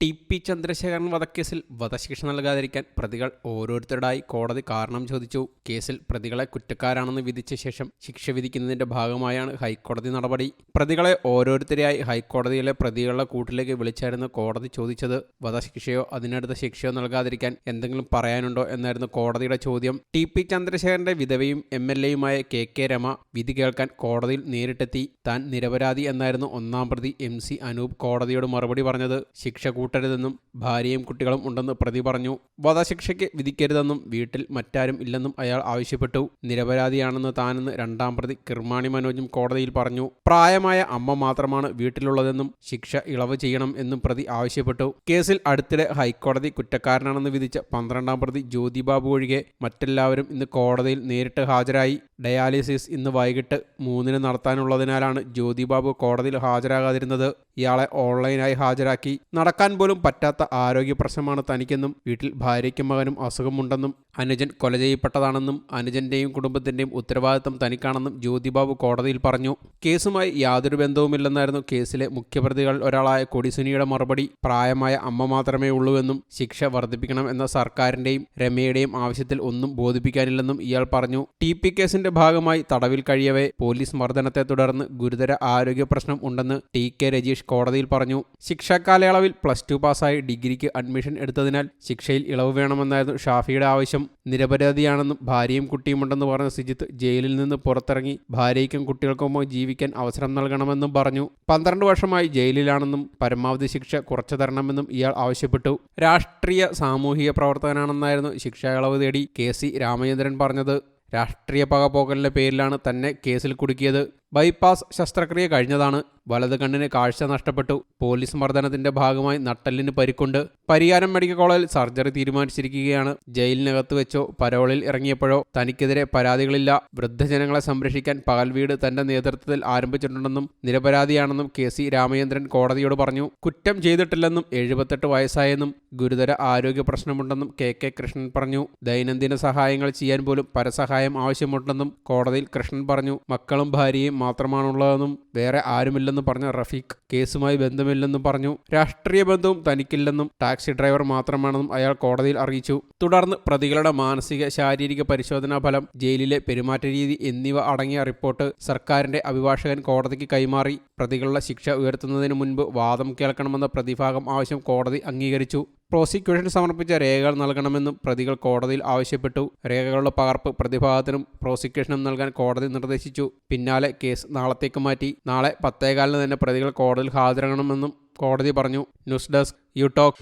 T P Chandrasekharan വധക്കേസിൽ വധശിക്ഷ നൽകാതിരിക്കാൻ പ്രതികൾ ഓരോരുത്തരുടായി കോടതി കാരണം ചോദിച്ചു. കേസിൽ പ്രതികളെ കുറ്റക്കാരാണെന്ന് വിധിച്ച ശേഷം ശിക്ഷ വിധിക്കുന്നതിന്റെ ഭാഗമായാണ് ഹൈക്കോടതി നടപടി. പ്രതികളെ ഓരോരുത്തരെയായി ഹൈക്കോടതിയിലെ പ്രതികളുടെ കൂട്ടിലേക്ക് വിളിച്ചായിരുന്നു കോടതി ചോദിച്ചത്. വധശിക്ഷയോ അതിനടുത്ത ശിക്ഷയോ നൽകാതിരിക്കാൻ എന്തെങ്കിലും പറയാനുണ്ടോ എന്നായിരുന്നു കോടതിയുടെ ചോദ്യം. ടി പി ചന്ദ്രശേഖരന്റെ വിധവയും എം എൽ എയുമായ കെ കെ രമ വിധി കേൾക്കാൻ കോടതിയിൽ നേരിട്ടെത്തി. താൻ നിരപരാധി എന്നായിരുന്നു ഒന്നാം പ്രതി എം സി അനൂപ് കോടതിയോട് മറുപടി പറഞ്ഞത്. ശിക്ഷ കൂട്ടരുതെന്നും ഭാര്യയും കുട്ടികളും ഉണ്ടെന്ന് പ്രതി പറഞ്ഞു. വധശിക്ഷയ്ക്ക് വിധിക്കരുതെന്നും വീട്ടിൽ മറ്റാരും ഇല്ലെന്നും അയാൾ ആവശ്യപ്പെട്ടു. നിരപരാധിയാണെന്ന് താനെന്ന് രണ്ടാം പ്രതി കിർമാണി മനോജും കോടതിയിൽ പറഞ്ഞു. പ്രായമായ അമ്മ മാത്രമാണ് വീട്ടിലുള്ളതെന്നും ശിക്ഷ ഇളവ് ചെയ്യണം എന്നും പ്രതി ആവശ്യപ്പെട്ടു. കേസിൽ അടുത്തിടെ ഹൈക്കോടതി കുറ്റക്കാരനാണെന്ന് വിധിച്ച പന്ത്രണ്ടാം പ്രതി ജ്യോതിബാബു ഒഴികെ മറ്റെല്ലാവരും ഇന്ന് കോടതിയിൽ നേരിട്ട് ഹാജരായി. ഡയാലിസിസ് ഇന്ന് വൈകിട്ട് മൂന്നിന് നടത്താനുള്ളതിനാലാണ് ജ്യോതിബാബു കോടതിയിൽ ഹാജരാകാതിരുന്നത്. ഇയാളെ ഓൺലൈനായി ഹാജരാക്കി. നടക്കാൻ പോലും പറ്റാത്ത ആരോഗ്യ പ്രശ്നമാണ് തനിക്കെന്നും വീട്ടിൽ ഭാര്യയ്ക്കും മകനും അസുഖമുണ്ടെന്നും അനുജൻ കൊല ചെയ്യപ്പെട്ടതാണെന്നും അനുജന്റെയും കുടുംബത്തിന്റെയും ഉത്തരവാദിത്തം തനിക്കാണെന്നും ജ്യോതിബാബു കോടതിയിൽ പറഞ്ഞു. കേസുമായി യാതൊരു ബന്ധവുമില്ലെന്നായിരുന്നു കേസിലെ മുഖ്യപ്രതികൾ ഒരാളായ കൊടിസുനിയുടെ മറുപടി. പ്രായമായ അമ്മ മാത്രമേ ഉള്ളൂവെന്നും ശിക്ഷ വർദ്ധിപ്പിക്കണം എന്ന സർക്കാരിന്റെയും രമയുടെയും ആവശ്യത്തിൽ ഒന്നും ബോധിപ്പിക്കാനില്ലെന്നും ഇയാൾ പറഞ്ഞു. ടി പി കേസിന്റെ ഭാഗമായി തടവിൽ കഴിയവേ പോലീസ് മർദ്ദനത്തെ തുടർന്ന് ഗുരുതര ആരോഗ്യ പ്രശ്നം ഉണ്ടെന്ന് ടി കെ രജീഷ് കോടതിയിൽ പറഞ്ഞു. ശിക്ഷാ കാലയളവിൽ പ്ലസ് ടു പാസ്സായി ഡിഗ്രിക്ക് അഡ്മിഷൻ എടുത്തതിനാൽ ശിക്ഷയിൽ ഇളവ് വേണമെന്നായിരുന്നു ഷാഫിയുടെ ആവശ്യം. നിരപരാധിയാണെന്നും ഭാര്യയും കുട്ടിയുമുണ്ടെന്ന് പറഞ്ഞ സിജിത്ത് ജയിലിൽ നിന്ന് പുറത്തിറങ്ങി ഭാര്യയ്ക്കും കുട്ടികൾക്കുമായി ജീവിക്കാൻ അവസരം നൽകണമെന്നും പറഞ്ഞു. പന്ത്രണ്ട് വർഷമായി ജയിലിലാണെന്നും പരമാവധി ശിക്ഷ കുറച്ചു തരണമെന്നും ഇയാൾ ആവശ്യപ്പെട്ടു. രാഷ്ട്രീയ സാമൂഹിക പ്രവർത്തകനാണെന്നായിരുന്നു ശിക്ഷാ ഇളവ് തേടി കെ സി രാമചന്ദ്രൻ പറഞ്ഞത്. രാഷ്ട്രീയ പകപോക്കലിന്റെ പേരിലാണ് തന്നെ കേസിൽ കുടുക്കിയത്. ബൈപ്പാസ് ശസ്ത്രക്രിയ കഴിഞ്ഞതാണ്. വലത് കണ്ണിന് കാഴ്ച നഷ്ടപ്പെട്ടു. പോലീസ് മർദ്ദനത്തിന്റെ ഭാഗമായി നട്ടലിന് പരിക്കുണ്ട്. പരിയാരം മെഡിക്കൽ കോളേജിൽ സർജറി തീരുമാനിച്ചിരിക്കുകയാണ്. ജയിലിനകത്ത് വെച്ചോ പരോളിൽ ഇറങ്ങിയപ്പോഴോ തനിക്കെതിരെ പരാതികളില്ല. വൃദ്ധജനങ്ങളെ സംരക്ഷിക്കാൻ പകൽ വീട് തന്റെ നേതൃത്വത്തിൽ ആരംഭിച്ചിട്ടുണ്ടെന്നും നിരപരാധിയാണെന്നും കെ സി രാമചന്ദ്രൻ കോടതിയോട് പറഞ്ഞു. കുറ്റം ചെയ്തിട്ടില്ലെന്നും എഴുപത്തെട്ട് വയസ്സായെന്നും ഗുരുതര ആരോഗ്യ പ്രശ്നമുണ്ടെന്നും കെ കെ കൃഷ്ണൻ പറഞ്ഞു. ദൈനംദിന സഹായങ്ങൾ ചെയ്യാൻ പോലും പരസഹായം ആവശ്യമുണ്ടെന്നും കോടതിയിൽ കൃഷ്ണൻ പറഞ്ഞു. മക്കളും ഭാര്യയും മാത്രമാണുള്ളതെന്നും വേറെ ആരുമില്ലെന്ന് പറഞ്ഞ റഫീഖ് കേസുമായി ബന്ധമില്ലെന്നും പറഞ്ഞു. രാഷ്ട്രീയ ബന്ധവും തനിക്കില്ലെന്നും ടാക്സി ഡ്രൈവർ മാത്രമാണെന്നും അയാൾ കോടതിയിൽ അറിയിച്ചു. തുടർന്ന് പ്രതികളുടെ മാനസിക ശാരീരിക പരിശോധനാ ഫലം ജയിലിലെ പെരുമാറ്റ രീതി എന്നിവ അടങ്ങിയ റിപ്പോർട്ട് സർക്കാരിന്റെ അഭിഭാഷകൻ കോടതിക്ക് കൈമാറി. പ്രതികളുടെ ശിക്ഷ ഉയർത്തുന്നതിന് മുൻപ് വാദം കേൾക്കണമെന്ന പ്രതിഭാഗം ആവശ്യം കോടതി അംഗീകരിച്ചു. പ്രോസിക്യൂഷൻ സമർപ്പിച്ച രേഖകൾ നൽകണമെന്നും പ്രതികൾ കോടതിയിൽ ആവശ്യപ്പെട്ടു. രേഖകളുടെ പകർപ്പ് പ്രതിഭാഗത്തിനും പ്രോസിക്യൂഷനും നൽകാൻ കോടതി നിർദ്ദേശിച്ചു. പിന്നാലെ കേസ് നാളത്തേക്ക് മാറ്റി. നാളെ പത്തേകാലിന് തന്നെ പ്രതികൾ കോടതിയിൽ ഹാജരാകണമെന്നും കോടതി പറഞ്ഞു. News desk you talk.